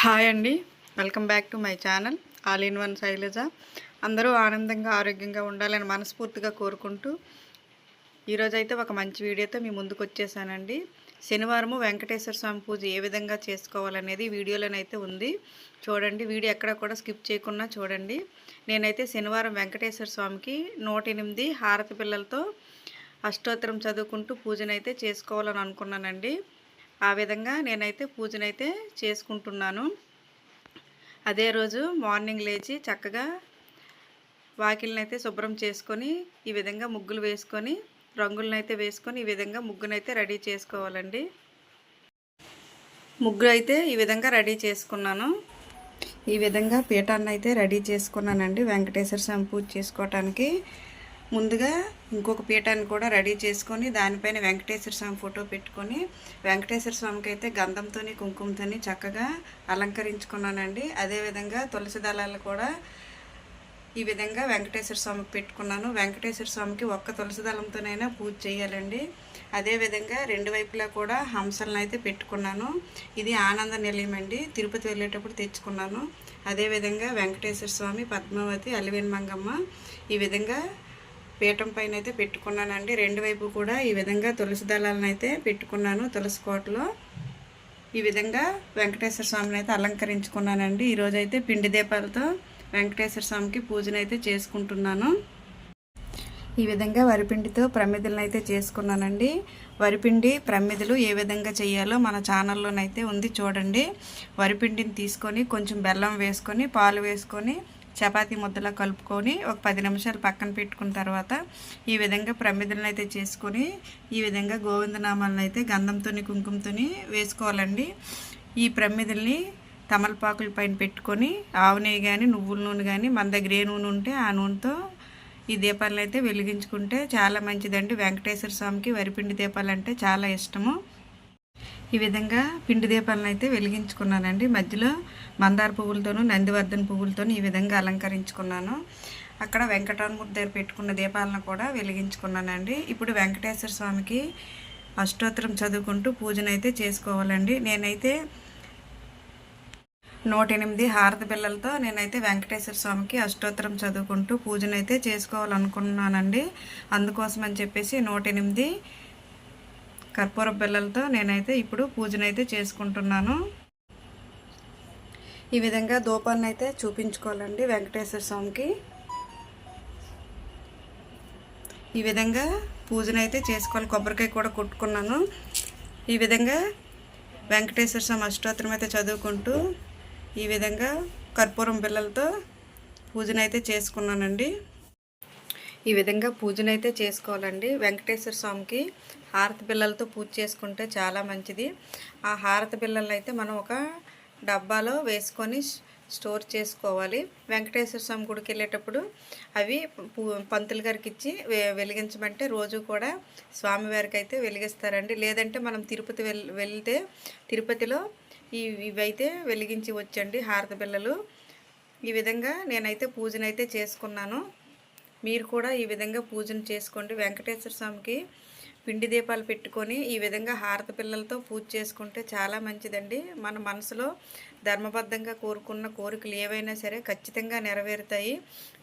Hi అండి. Welcome back to my channel. All in one Shailaja. అందరూ ఆనందంగా ఆరోగ్యంగా ఉండాలని మనస్ఫూర్తిగా కోరుకుంటూ ఈరోజైతే ఒక మంచి వీడియోతో మీ ముందుకు వచ్చేసానండి. శనివారము వెంకటేశ్వర స్వామి పూజ ఏ విధంగా చేసుకోవాలనేది వీడియోలోనైతే ఉంది. చూడండి వీడియో ఎక్కడ కూడా స్కిప్ చేయకుండా చూడండి. నేనైతే శనివారం వెంకటేశ్వర స్వామికి నూట ఎనిమిది హారతి పిల్లలతో అష్టోత్తరం చదువుకుంటూ పూజనైతే చేసుకోవాలని అనుకున్నానండి. ఆ విధంగా నేనైతే పూజనైతే చేసుకుంటున్నాను. అదే రోజు మార్నింగ్ లేచి చక్కగా వాకిల్నైతే శుభ్రం చేసుకొని ఈ విధంగా ముగ్గులు వేసుకొని రంగులనైతే వేసుకొని ఈ విధంగా ముగ్గునైతే రెడీ చేసుకోవాలండి. ముగ్గు అయితే ఈ విధంగా రెడీ చేసుకున్నాను. ఈ విధంగా పీఠాన్ని అయితే రెడీ చేసుకున్నానండి. వెంకటేశ్వర స్వామి పూజ చేసుకోవటానికి. ముందుగా ఇంకొక పీఠాన్ని కూడా రెడీ చేసుకొని దానిపైన వెంకటేశ్వర స్వామి ఫోటో పెట్టుకొని వెంకటేశ్వర స్వామికి అయితే గంధంతో కుంకుమతో చక్కగా అలంకరించుకున్నానండి. అదేవిధంగా తులసి దళాలు కూడా ఈ విధంగా వెంకటేశ్వర స్వామికి పెట్టుకున్నాను. వెంకటేశ్వర స్వామికి ఒక్క తులసి దళంతోనైనా పూజ చేయాలండి. అదేవిధంగా రెండు వైపులా కూడా హంసలను అయితే పెట్టుకున్నాను. ఇది ఆనంద నిలయం అండి. తిరుపతి వెళ్ళేటప్పుడు తెచ్చుకున్నాను. అదేవిధంగా వెంకటేశ్వర స్వామి పద్మావతి అలివేన్ మంగమ్మ ఈ విధంగా పీఠం పైన అయితే పెట్టుకున్నానండి. రెండు వైపు కూడా ఈ విధంగా తులసి దళాలను అయితే పెట్టుకున్నాను తులసి కోటలో. ఈ విధంగా వెంకటేశ్వర స్వామిని అయితే అలంకరించుకున్నానండి ఈరోజైతే పిండి దీపాలతో వెంకటేశ్వర స్వామికి పూజనైతే చేసుకుంటున్నాను. ఈ విధంగా వరిపిండితో ప్రమిదలను అయితే చేసుకున్నానండి. వరిపిండి ప్రమిదలు ఏ విధంగా చేయాలో మన ఛానల్లోనైతే ఉంది చూడండి. వరిపిండిని తీసుకొని కొంచెం బెల్లం వేసుకొని పాలు వేసుకొని చపాతీ ముద్దలా కలుపుకొని ఒక పది నిమిషాలు పక్కన పెట్టుకున్న తర్వాత ఈ విధంగా ప్రమిదలను అయితే చేసుకొని ఈ విధంగా గోవిందనామాలను అయితే గంధంతో కుంకుమతో వేసుకోవాలండి. ఈ ప్రమిదల్ని తమలపాకుల పైన పెట్టుకొని ఆవు నెయ్యి కానీ నువ్వుల నూనె కానీ మన దగ్గర ఏ నూనె ఉంటే ఆ నూనెతో ఈ దీపాలను అయితే వెలిగించుకుంటే చాలా మంచిదండి. వెంకటేశ్వర స్వామికి వరిపిండి దీపాలు అంటే చాలా ఇష్టము. ఈ విధంగా పిండి దీపాలను అయితే వెలిగించుకున్నానండి. మధ్యలో మందార పువ్వులతోనూ నందివర్ధన పువ్వులతోనూ ఈ విధంగా అలంకరించుకున్నాను. అక్కడ వెంకటరామూర్తి దగ్గర పెట్టుకున్న దీపాలను కూడా వెలిగించుకున్నానండి. ఇప్పుడు వెంకటేశ్వర స్వామికి అష్టోత్తరం చదువుకుంటూ పూజనైతే చేసుకోవాలండి. నేనైతే నూట ఎనిమిది హారతి బిల్లలతో నేనైతే వెంకటేశ్వర స్వామికి అష్టోత్తరం చదువుకుంటూ పూజనైతే చేసుకోవాలనుకున్నానండి. అందుకోసం అని చెప్పేసి నూట ఎనిమిది కర్పూర బిల్లలతో నేనైతే ఇప్పుడు పూజనైతే చేసుకుంటున్నాను. ఈ విధంగా దూపాన్ని అయితే చూపించుకోవాలండి వెంకటేశ్వర స్వామికి. ఈ విధంగా పూజనైతే చేసుకోవాలి. కొబ్బరికాయ కూడా కొట్టుకున్నాను. ఈ విధంగా వెంకటేశ్వర స్వామి అష్టోత్తరం అయితే చదువుకుంటూ ఈ విధంగా కర్పూరం బిళ్ళలతో పూజనైతే చేసుకున్నానండి. ఈ విధంగా పూజనైతే చేసుకోవాలండి. వెంకటేశ్వర స్వామికి హారతి బిల్లలతో పూజ చేసుకుంటే చాలా మంచిది. ఆ హారతి బిళ్ళలు అయితే మనం ఒక డబ్బాలో వేసుకొని స్టోర్ చేసుకోవాలి. వెంకటేశ్వర స్వామి గుడికి వెళ్ళేటప్పుడు అవి పంతులు గారికి ఇచ్చి వెలిగించమంటే రోజు కూడా స్వామివారికి అయితే వెలిగిస్తారండి. లేదంటే మనం తిరుపతి వెళ్తే తిరుపతిలో ఇవైతే వెలిగించి వచ్చండి హారతి బిల్లలు ఈ విధంగా నేనైతే పూజనైతే చేసుకున్నాను. మీరు కూడా ఈ విధంగా పూజను చేసుకోండి. వెంకటేశ్వర స్వామికి పిండి దీపాలు పెట్టుకొని ఈ విధంగా హారత పిల్లలతో పూజ చేసుకుంటే చాలా మంచిదండి. మన మనసులో ధర్మబద్ధంగా కోరుకున్న కోరికలు ఏవైనా సరే ఖచ్చితంగా నెరవేరుతాయి.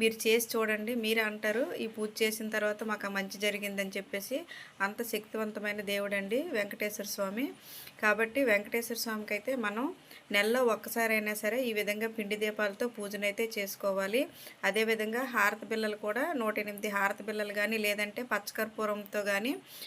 మీరు చేసి చూడండి మీరు అంటారు ఈ పూజ చేసిన తర్వాత మాకు మంచి జరిగిందని చెప్పేసి అంత శక్తివంతమైన దేవుడండి వెంకటేశ్వర స్వామి. కాబట్టి వెంకటేశ్వర స్వామికి అయితే మనం నెలలో ఒక్కసారైనా సరే ఈ విధంగా పిండి దీపాలతో పూజనైతే చేసుకోవాలి. అదేవిధంగా హారతి బిల్లలు కూడా నూట ఎనిమిది హారతి బిల్లలు కానీ లేదంటే పచ్చకర్పూరంతో కానీ